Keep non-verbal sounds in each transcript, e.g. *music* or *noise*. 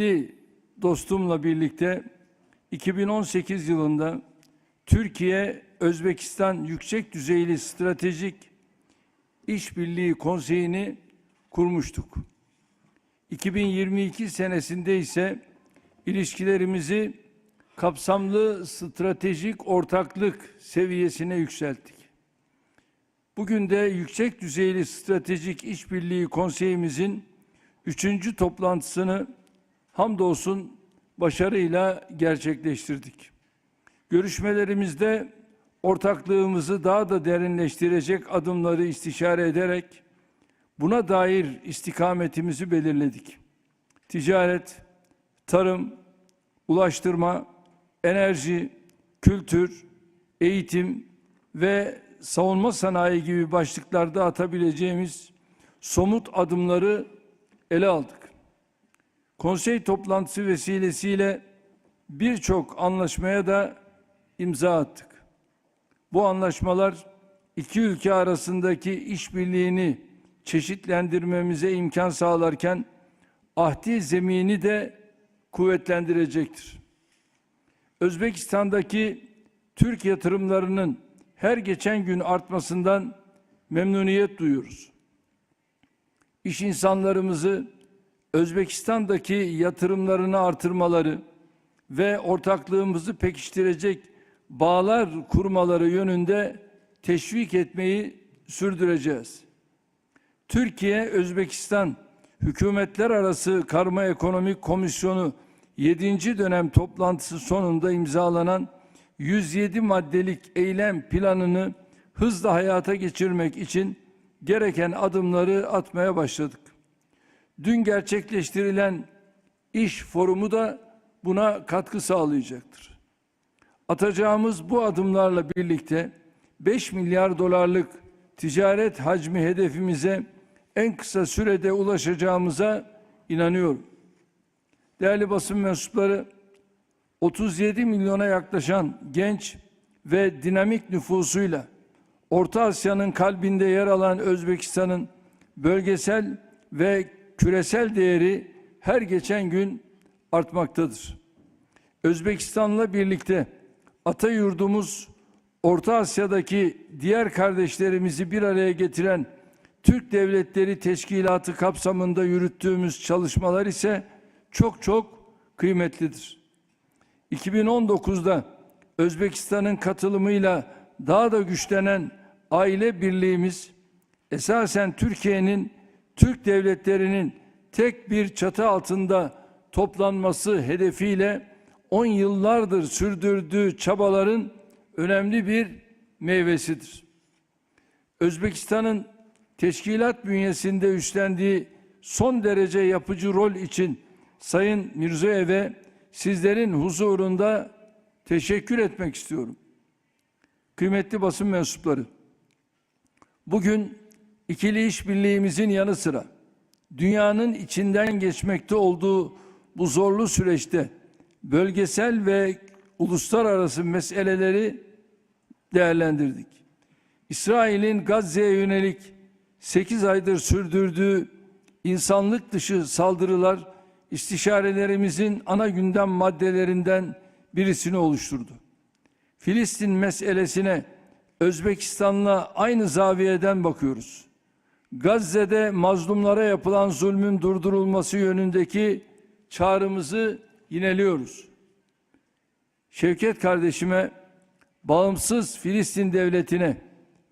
kıymetli dostumla birlikte 2018 yılında Türkiye Özbekistan Yüksek Düzeyli Stratejik İşbirliği Konseyi'ni kurmuştuk. 2022 senesinde ise ilişkilerimizi kapsamlı stratejik ortaklık seviyesine yükselttik. Bugün de yüksek düzeyli stratejik işbirliği konseyimizin üçüncü toplantısını hamdolsun başarıyla gerçekleştirdik. Görüşmelerimizde ortaklığımızı daha da derinleştirecek adımları istişare ederek buna dair istikametimizi belirledik. Ticaret, tarım, ulaştırma, enerji, kültür, eğitim ve savunma sanayi gibi başlıklarda atabileceğimiz somut adımları ele aldık. Konsey toplantısı vesilesiyle birçok anlaşmaya da imza attık. Bu anlaşmalar iki ülke arasındaki işbirliğini çeşitlendirmemize imkan sağlarken ahdi zemini de kuvvetlendirecektir. Özbekistan'daki Türk yatırımlarının her geçen gün artmasından memnuniyet duyuyoruz. İş insanlarımızı Özbekistan'daki yatırımlarını artırmaları ve ortaklığımızı pekiştirecek bağlar kurmaları yönünde teşvik etmeyi sürdüreceğiz. Türkiye Özbekistan Hükümetler Arası Karma Ekonomik Komisyonu 7. dönem toplantısı sonunda imzalanan 107 maddelik eylem planını hızla hayata geçirmek için gereken adımları atmaya başladık. Dün gerçekleştirilen iş forumu da buna katkı sağlayacaktır. Atacağımız bu adımlarla birlikte 5 milyar dolarlık ticaret hacmi hedefimize en kısa sürede ulaşacağımıza inanıyorum. Değerli basın mensupları, 37 milyona yaklaşan genç ve dinamik nüfusuyla Orta Asya'nın kalbinde yer alan Özbekistan'ın bölgesel ve küresel değeri her geçen gün artmaktadır. Özbekistan'la birlikte ata yurdumuz Orta Asya'daki diğer kardeşlerimizi bir araya getiren Türk Devletleri Teşkilatı kapsamında yürüttüğümüz çalışmalar ise çok çok kıymetlidir. 2019'da Özbekistan'ın katılımıyla daha da güçlenen aile birliğimiz esasen Türkiye'nin Türk devletlerinin tek bir çatı altında toplanması hedefiyle 10 yıllardır sürdürdüğü çabaların önemli bir meyvesidir. Özbekistan'ın teşkilat bünyesinde üstlendiği son derece yapıcı rol için Sayın Mirzoyev'e sizlerin huzurunda teşekkür etmek istiyorum. Kıymetli basın mensupları, bugün ikili işbirliğimizin yanı sıra dünyanın içinden geçmekte olduğu bu zorlu süreçte bölgesel ve uluslararası meseleleri değerlendirdik. İsrail'in Gazze'ye yönelik 8 aydır sürdürdüğü insanlık dışı saldırılar istişarelerimizin ana gündem maddelerinden birisini oluşturdu. Filistin meselesine Özbekistan'la aynı zaviyeden bakıyoruz. Gazze'de mazlumlara yapılan zulmün durdurulması yönündeki çağrımızı yineliyoruz. Şevket kardeşime bağımsız Filistin devletine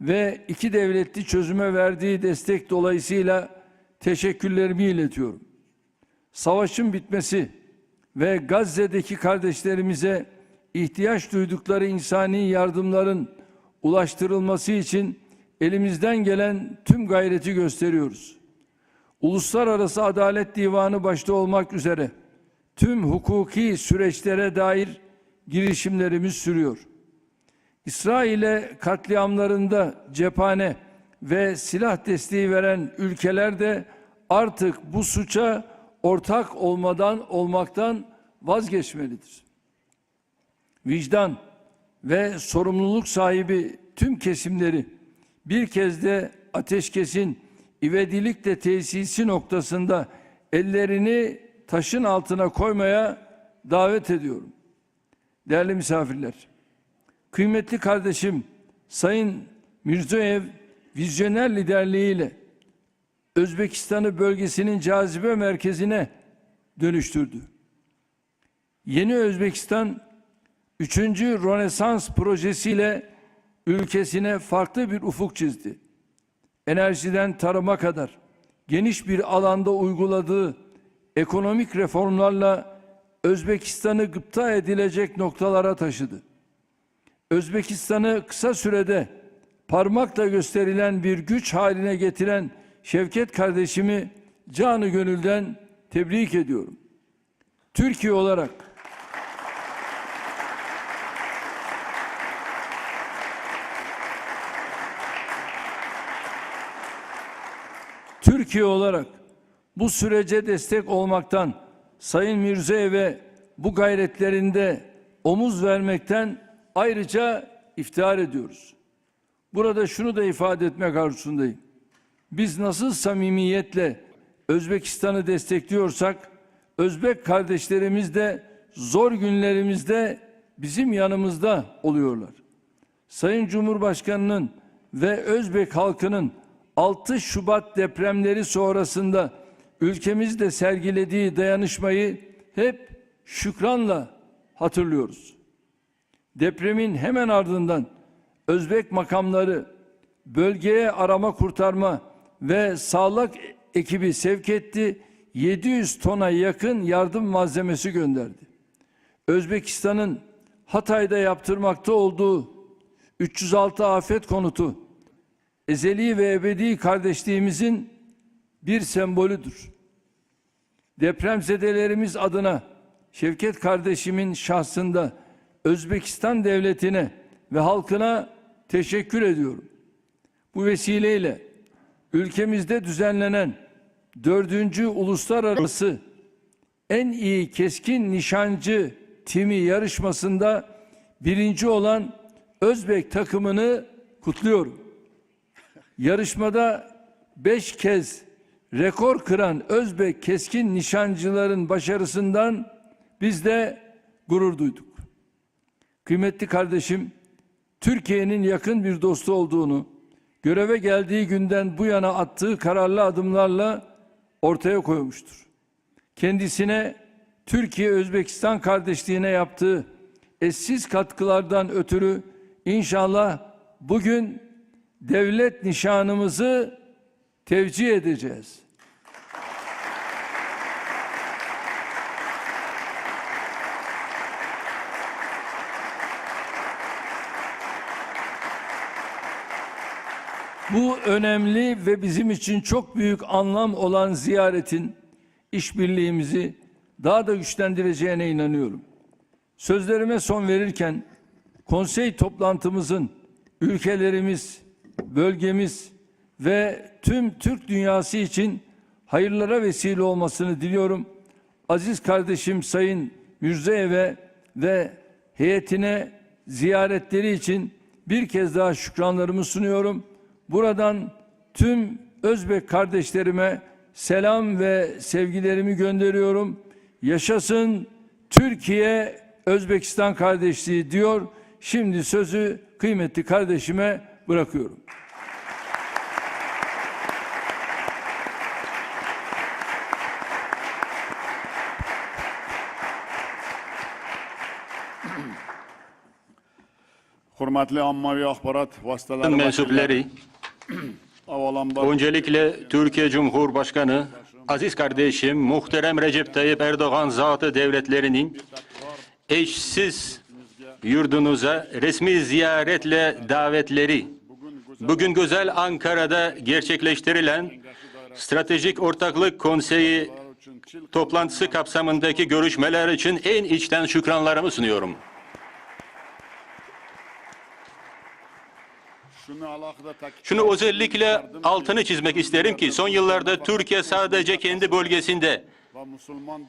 ve iki devletli çözüme verdiği destek dolayısıyla teşekkürlerimi iletiyorum. Savaşın bitmesi ve Gazze'deki kardeşlerimize ihtiyaç duydukları insani yardımların ulaştırılması için elimizden gelen tüm gayreti gösteriyoruz. Uluslararası Adalet Divanı başta olmak üzere tüm hukuki süreçlere dair girişimlerimiz sürüyor. İsrail'e katliamlarında cephane ve silah desteği veren ülkeler de artık bu suça ortak olmadan olmaktan vazgeçmelidir. Vicdan ve sorumluluk sahibi tüm kesimleri bir kez de ateşkesin ivedilikle tesisi noktasında ellerini taşın altına koymaya davet ediyorum. Değerli misafirler, kıymetli kardeşim Sayın Mirzoev vizyoner liderliğiyle Özbekistan'ı bölgesinin cazibe merkezine dönüştürdü. Yeni Özbekistan 3. Rönesans projesiyle ülkesine farklı bir ufuk çizdi. Enerjiden tarıma kadar geniş bir alanda uyguladığı ekonomik reformlarla Özbekistan'ı gıpta edilecek noktalara taşıdı. Özbekistan'ı kısa sürede parmakla gösterilen bir güç haline getiren Şevket kardeşimi canı gönülden tebrik ediyorum. Türkiye olarak Türkiye olarak bu sürece destek olmaktan Sayın Mirziyoyev'e bu gayretlerinde omuz vermekten ayrıca iftihar ediyoruz. Burada şunu da ifade etmek arzusundayım. Biz nasıl samimiyetle Özbekistan'ı destekliyorsak Özbek kardeşlerimiz de zor günlerimizde bizim yanımızda oluyorlar. Sayın Cumhurbaşkanı'nın ve Özbek halkının 6 Şubat depremleri sonrasında ülkemizde sergilediği dayanışmayı hep şükranla hatırlıyoruz. Depremin hemen ardından Özbek makamları bölgeye arama kurtarma ve sağlık ekibi sevk etti. 700 tona yakın yardım malzemesi gönderdi. Özbekistan'ın Hatay'da yaptırmakta olduğu 306 afet konutu ezeli ve ebedi kardeşliğimizin bir sembolüdür. Depremzedelerimiz adına Şevket kardeşimin şahsında Özbekistan devletine ve halkına teşekkür ediyorum. Bu vesileyle ülkemizde düzenlenen dördüncü uluslararası en iyi keskin nişancı timi yarışmasında birinci olan Özbek takımını kutluyorum. Yarışmada beş kez rekor kıran Özbek keskin nişancıların başarısından biz de gurur duyduk. Kıymetli kardeşim, Türkiye'nin yakın bir dostu olduğunu, göreve geldiği günden bu yana attığı kararlı adımlarla ortaya koymuştur. Kendisine Türkiye-Özbekistan kardeşliğine yaptığı eşsiz katkılardan ötürü inşallah bugün devlet nişanımızı tevcih edeceğiz. Bu önemli ve bizim için çok büyük anlam olan ziyaretin işbirliğimizi daha da güçlendireceğine inanıyorum. Sözlerime son verirken konsey toplantımızın ülkelerimiz, bölgemiz ve tüm Türk dünyası için hayırlara vesile olmasını diliyorum. Aziz kardeşim Sayın Mürzeyev'e ve heyetine ziyaretleri için bir kez daha şükranlarımı sunuyorum. Buradan tüm Özbek kardeşlerime selam ve sevgilerimi gönderiyorum. Yaşasın Türkiye Özbekistan kardeşliği diyor. Şimdi sözü kıymetli kardeşime bırakıyorum. Hürmetli ammavi axbarat vasıtaları mensupları, *coughs* öncelikle Türkiye Cumhurbaşkanı, aziz kardeşim muhterem Recep Tayyip Erdoğan zatı devletlerinin eşsiz yurdunuza resmi ziyaretle davetleri, bugün güzel Ankara'da gerçekleştirilen Stratejik Ortaklık Konseyi toplantısı kapsamındaki görüşmeler için en içten şükranlarımı sunuyorum. şunu özellikle altını çizmek isterim ki son yıllarda Türkiye sadece kendi bölgesinde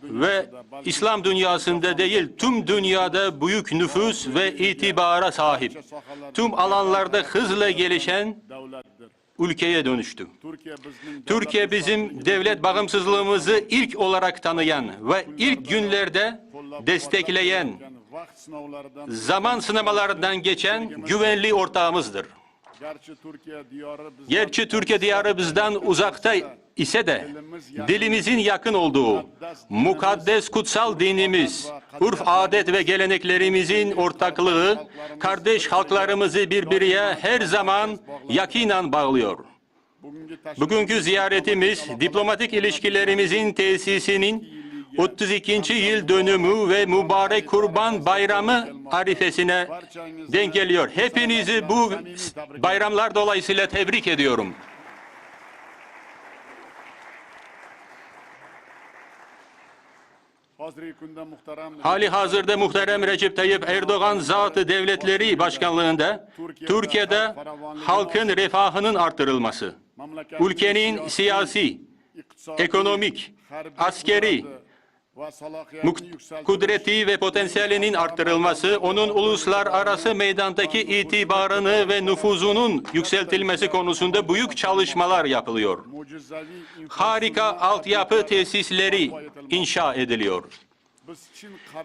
ve İslam dünyasında değil tüm dünyada büyük nüfus ve itibara sahip. Tüm alanlarda hızla gelişen ülkeye dönüştü. Türkiye bizim devlet bağımsızlığımızı ilk olarak tanıyan ve ilk günlerde destekleyen, zaman sınamalarından geçen güvenli ortağımızdır. Gerçi Türkiye diyarı bizden uzakta ise de dilimizin yakın olduğu, mukaddes kutsal dinimiz, urf adet ve geleneklerimizin ortaklığı, kardeş halklarımızı birbirine her zaman yakinen bağlıyor. Bugünkü ziyaretimiz diplomatik ilişkilerimizin tesisinin 32. yıl dönümü ve mübarek Kurban Bayramı arifesine denk geliyor. Hepinizi bu bayramlar dolayısıyla tebrik ediyorum. Hali hazırda muhterem Recep Tayyip Erdoğan zatı devletleri başkanlığında Türkiye'de halkın refahının artırılması, ülkenin siyasi, ekonomik, askeri, kudreti ve potansiyelinin arttırılması, onun uluslararası meydandaki itibarını ve nüfuzunun yükseltilmesi konusunda büyük çalışmalar yapılıyor. Harika altyapı tesisleri inşa ediliyor.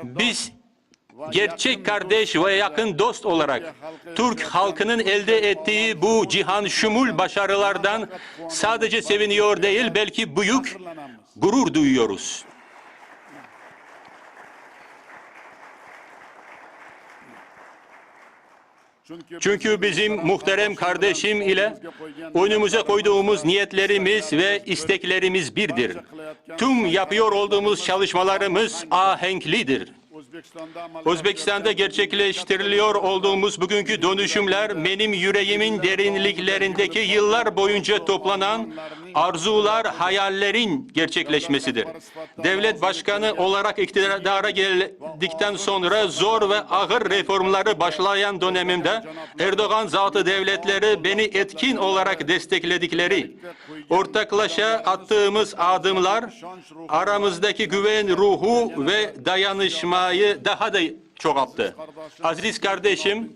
Biz gerçek kardeş ve yakın dost olarak Türk halkının elde ettiği bu cihan şumul başarılardan sadece seviniyor değil belki büyük gurur duyuyoruz. Çünkü bizim muhterem kardeşim ile önümüze koyduğumuz niyetlerimiz ve isteklerimiz birdir. Tüm yapıyor olduğumuz çalışmalarımız ahenklidir. Özbekistan'da gerçekleştiriliyor olduğumuz bugünkü dönüşümler benim yüreğimin derinliklerindeki yıllar boyunca toplanan arzular, hayallerin gerçekleşmesidir. Devlet başkanı olarak iktidara geldikten sonra zor ve ağır reformları başlayan dönemimde Erdoğan zatı devletleri beni etkin olarak destekledikleri, ortaklaşa attığımız adımlar aramızdaki güven ruhu ve dayanışmayı daha da çoğalttı. Aziz kardeşim,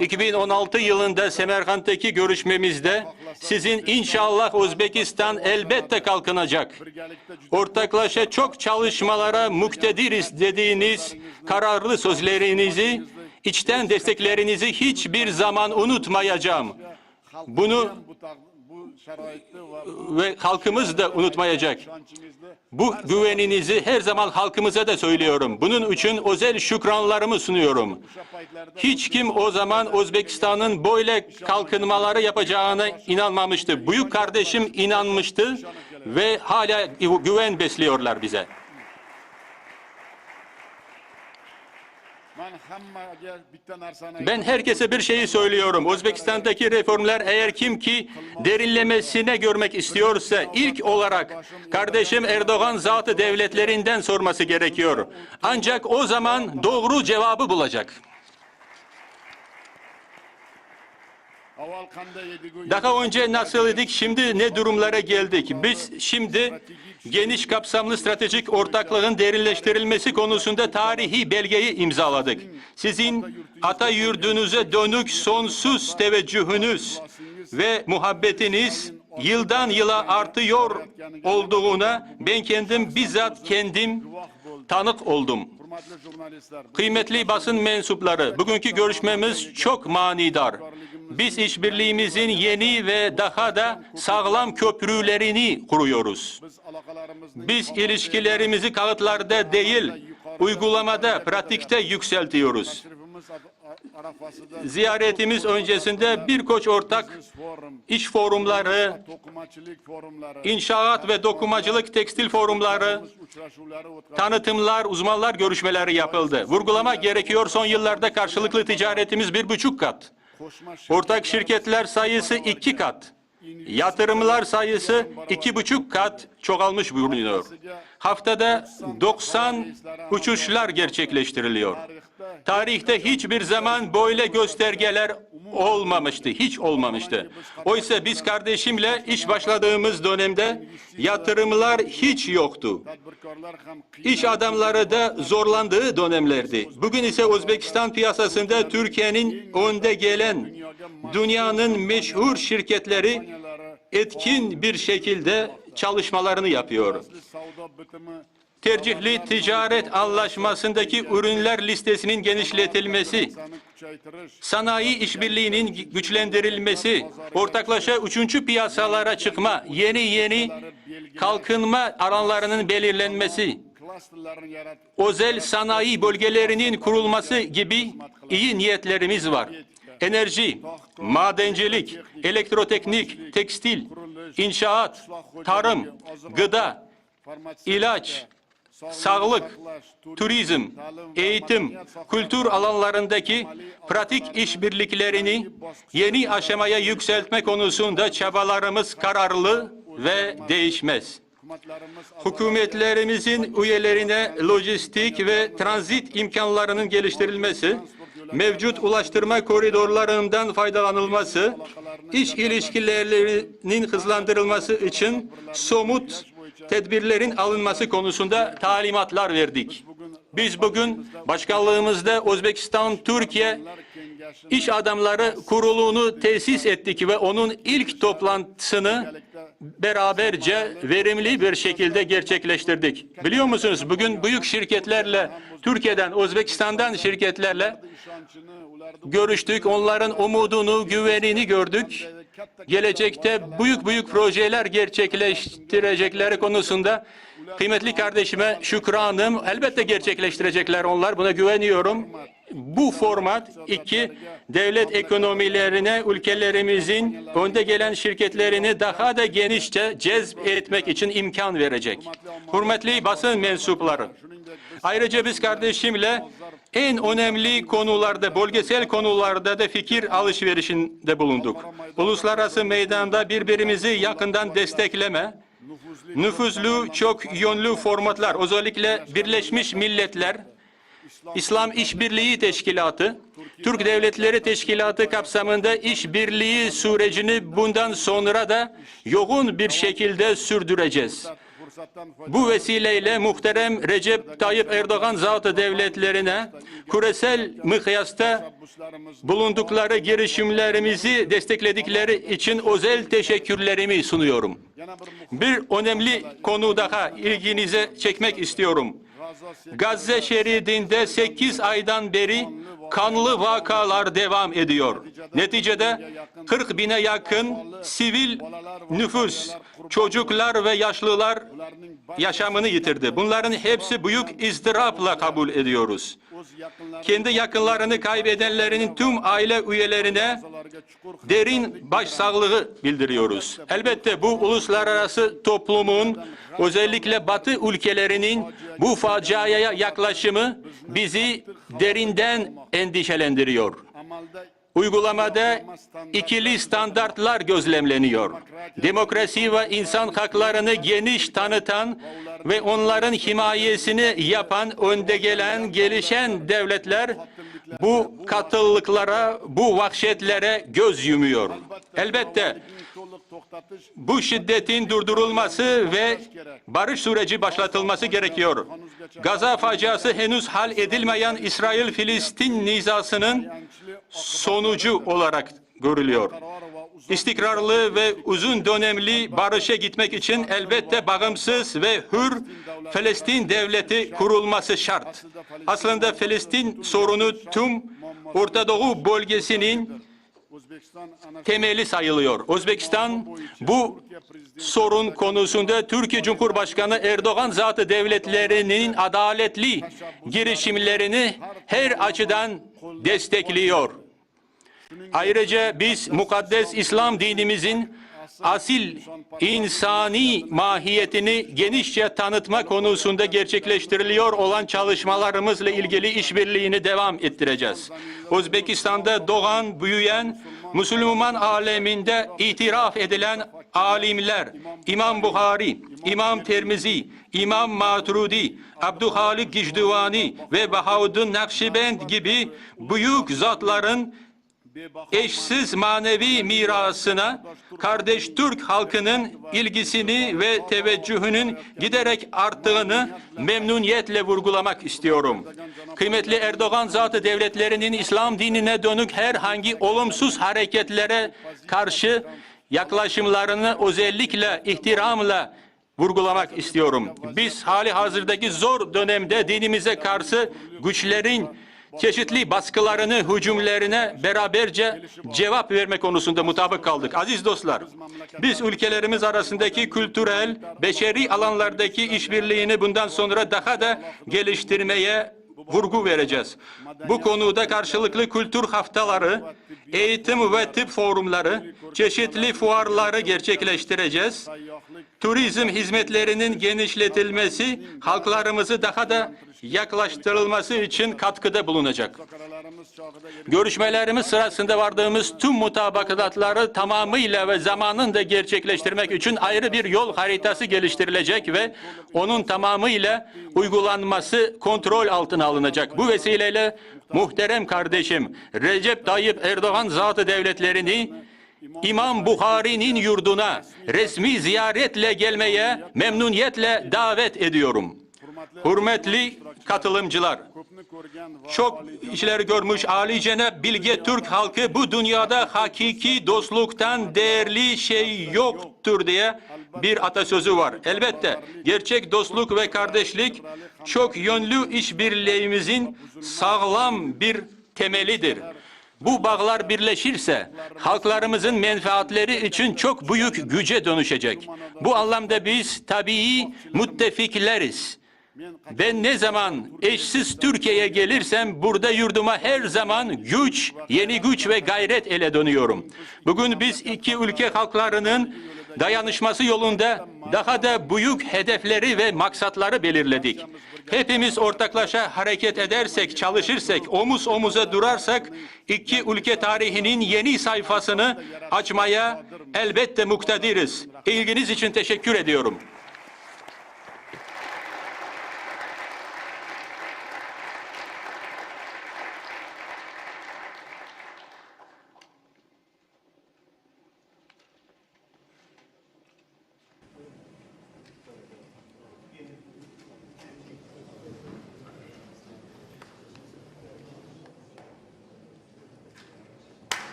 2016 yılında Semerkant'taki görüşmemizde sizin inşallah Özbekistan elbette kalkınacak. Ortaklaşa çok çalışmalara muktediriz dediğiniz kararlı sözlerinizi, içten desteklerinizi hiçbir zaman unutmayacağım. Bunu bu, ta- bu şeraitte ve halkımız da unutmayacak. Bu güveninizi her zaman halkımıza da söylüyorum. Bunun için özel şükranlarımı sunuyorum. Hiç kim o zaman Özbekistan'ın böyle kalkınmaları yapacağına inanmamıştı. Büyük kardeşim inanmıştı ve hala güven besliyorlar bize. Ben herkese bir şeyi söylüyorum. Özbekistan'daki reformlar eğer kim ki derinlemesine görmek istiyorsa ilk olarak kardeşim Erdoğan zatı devletlerinden sorması gerekiyor. Ancak o zaman doğru cevabı bulacak. Daha önce nasıl idik, şimdi ne durumlara geldik? Biz şimdi geniş kapsamlı stratejik ortaklığın derinleştirilmesi konusunda tarihi belgeyi imzaladık. Sizin ata yurdunuza dönük sonsuz teveccühünüz ve muhabbetiniz yıldan yıla artıyor olduğuna ben kendim bizzat kendim tanık oldum. Kıymetli basın mensupları, bugünkü görüşmemiz çok manidar. Biz işbirliğimizin yeni ve daha da sağlam köprülerini kuruyoruz. biz ilişkilerimizi kağıtlarda değil, uygulamada, pratikte yükseltiyoruz. Ziyaretimiz öncesinde birkaç ortak iş forumları, inşaat ve dokumacılık tekstil forumları, tanıtımlar, uzmanlar görüşmeleri yapıldı. Vurgulama gerekiyor son yıllarda karşılıklı ticaretimiz bir buçuk kat. Ortak şirketler sayısı iki kat. Yatırımlar sayısı iki buçuk kat çoğalmış bulunuyor. Haftada 90 uçuşlar gerçekleştiriliyor. Tarihte hiçbir zaman böyle göstergeler olmamıştı, hiç olmamıştı. Oysa biz kardeşimle iş başladığımız dönemde yatırımlar hiç yoktu. İş adamları da zorlandığı dönemlerdi. Bugün ise Özbekistan piyasasında Türkiye'nin önde gelen dünyanın meşhur şirketleri etkin bir şekilde çalışmalarını yapıyor. Tercihli ticaret anlaşmasındaki ürünler listesinin genişletilmesi, sanayi işbirliğinin güçlendirilmesi, ortaklaşa üçüncü piyasalara çıkma, yeni yeni kalkınma alanlarının belirlenmesi, özel sanayi bölgelerinin kurulması gibi iyi niyetlerimiz var. Enerji, madencilik, elektroteknik, tekstil, inşaat, tarım, gıda, ilaç, sağlık, turizm, eğitim, kültür alanlarındaki pratik işbirliklerini yeni aşamaya yükseltme konusunda çabalarımız kararlı ve değişmez. Hükümetlerimizin üyelerine lojistik ve transit imkanlarının geliştirilmesi, mevcut ulaştırma koridorlarından faydalanılması, iş ilişkilerinin hızlandırılması için somut tedbirlerin alınması konusunda talimatlar verdik. Biz bugün başkanlığımızda Özbekistan, Türkiye İş Adamları Kurulu'nu tesis ettik ve onun ilk toplantısını beraberce verimli bir şekilde gerçekleştirdik. Biliyor musunuz bugün büyük şirketlerle, Türkiye'den, Özbekistan'dan şirketlerle görüştük. Onların umudunu, güvenini gördük. Gelecekte büyük büyük projeler gerçekleştirecekleri konusunda kıymetli kardeşime şükranım. Elbette gerçekleştirecekler onlar. Buna güveniyorum. Bu format iki devlet ekonomilerine ülkelerimizin önde gelen şirketlerini daha da genişçe cezb etmek için imkan verecek. Hürmetli basın mensupları. Ayrıca biz kardeşimle en önemli konularda, bölgesel konularda da fikir alışverişinde bulunduk. Uluslararası meydanda birbirimizi yakından destekleme, nüfuzlu, çok yönlü formatlar, özellikle Birleşmiş Milletler, İslam İşbirliği Teşkilatı, Türk Devletleri Teşkilatı kapsamında işbirliği sürecini bundan sonra da yoğun bir şekilde sürdüreceğiz. Bu vesileyle muhterem Recep Tayyip Erdoğan zatı devletlerine küresel foydalanışlarimiz bulundukları girişimlerimizi destekledikleri için özel teşekkürlerimi sunuyorum. Bir önemli konu daha ilginize çekmek istiyorum. Gazze şeridinde 8 aydan beri kanlı vakalar devam ediyor. Neticede 40 bine yakın sivil nüfus, çocuklar ve yaşlılar yaşamını yitirdi. Bunların hepsi büyük izdırapla kabul ediyoruz. Kendi yakınlarını kaybedenlerin tüm aile üyelerine derin başsağlığı bildiriyoruz. Elbette bu uluslararası toplumun özellikle Batı ülkelerinin bu faciaya yaklaşımı bizi derinden endişelendiriyor. Uygulamada ikili standartlar gözlemleniyor. Demokrasi ve insan haklarını geniş tanıtan ve onların himayesini yapan önde gelen gelişen devletler bu katıllıklara, bu vahşetlere göz yumuyor. Elbette bu şiddetin durdurulması ve barış süreci başlatılması gerekiyor. Gaza faciası henüz hal edilmeyen İsrail-Filistin nizasının sonucu olarak görülüyor. İstikrarlı ve uzun dönemli barışa gitmek için elbette bağımsız ve hür Filistin devleti kurulması şart. Aslında Filistin sorunu tüm Orta Doğu bölgesinin temeli sayılıyor. Özbekistan bu sorun konusunda Türkiye Cumhurbaşkanı Erdoğan zatı devletlerinin adaletli girişimlerini her açıdan destekliyor. Ayrıca biz mukaddes İslam dinimizin asil insani mahiyetini genişçe tanıtma konusunda gerçekleştiriliyor olan çalışmalarımızla ilgili işbirliğini devam ettireceğiz. Özbekistan'da doğan, büyüyen, Müslüman aleminde itiraf edilen alimler, İmam Buhari, İmam Termizi, İmam Maturidi, Abdülhalik Gicdivani ve Bahauddin Nakşibend gibi büyük zatların eşsiz manevi mirasına kardeş Türk halkının ilgisini ve teveccühünün giderek arttığını memnuniyetle vurgulamak istiyorum. Kıymetli Erdoğan zatı devletlerinin İslam dinine dönük herhangi olumsuz hareketlere karşı yaklaşımlarını özellikle ihtiramla vurgulamak istiyorum. Biz hali hazırdaki zor dönemde dinimize karşı güçlerin çeşitli baskılarını, hücumlarına beraberce cevap verme konusunda mutabık kaldık. Aziz dostlar, biz ülkelerimiz arasındaki kültürel, beşeri alanlardaki işbirliğini bundan sonra daha da geliştirmeye vurgu vereceğiz. Bu konuda karşılıklı kültür haftaları, eğitim ve tıp forumları, çeşitli fuarları gerçekleştireceğiz. Turizm hizmetlerinin genişletilmesi, halklarımızı daha da yaklaştırılması için katkıda bulunacak. Görüşmelerimiz sırasında vardığımız tüm mutabakatları tamamıyla ve zamanında gerçekleştirmek için ayrı bir yol haritası geliştirilecek ve onun tamamıyla uygulanması kontrol altına alınacak. Bu vesileyle muhterem kardeşim Recep Tayyip Erdoğan zatı devletlerini İmam Bukhari'nin yurduna resmi ziyaretle gelmeye memnuniyetle davet ediyorum. Hürmetli katılımcılar, çok işler görmüş Ali Cenab Bilge Türk halkı bu dünyada hakiki dostluktan değerli şey yoktur diye bir atasözü var. Elbette gerçek dostluk ve kardeşlik çok yönlü işbirliğimizin sağlam bir temelidir. Bu bağlar birleşirse halklarımızın menfaatleri için çok büyük güce dönüşecek. Bu anlamda biz tabii müttefikleriz. Ben ne zaman eşsiz Türkiye'ye gelirsem burada yurduma her zaman güç, yeni güç ve gayret ele dönüyorum. Bugün biz iki ülke halklarının dayanışması yolunda daha da büyük hedefleri ve maksatları belirledik. Hepimiz ortaklaşa hareket edersek, çalışırsak, omuz omuza durarsak iki ülke tarihinin yeni sayfasını açmaya elbette muktediriz. İlginiz için teşekkür ediyorum.